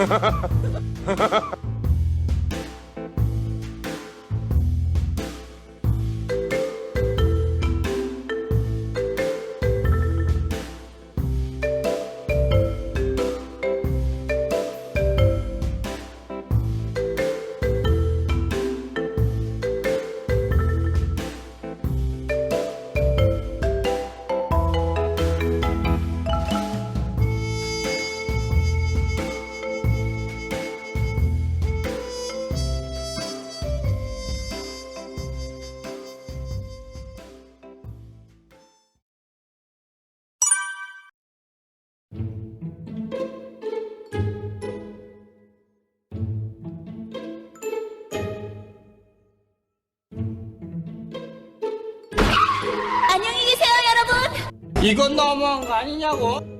Ha ha ha! 이건 너무한 거 아니냐고?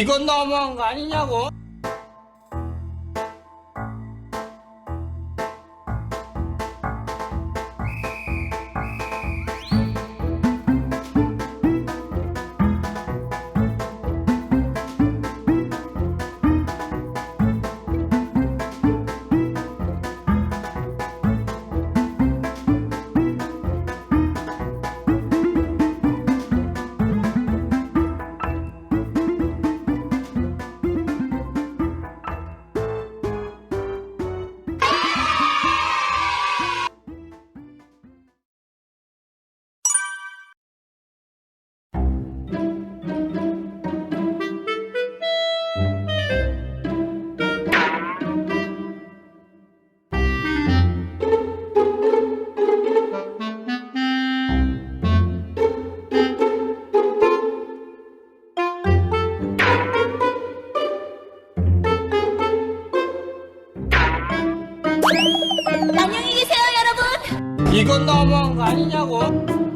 이건 너무한 거 아니냐고? 이건 너무한 거 아니냐고?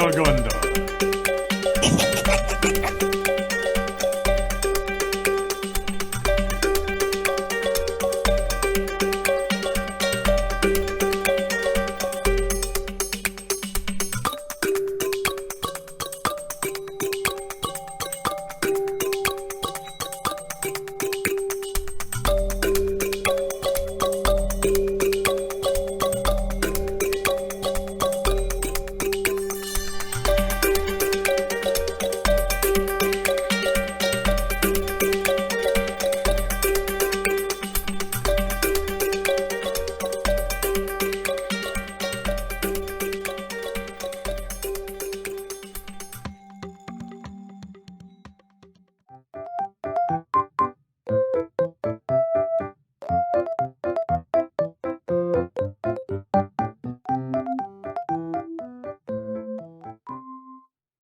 I'm going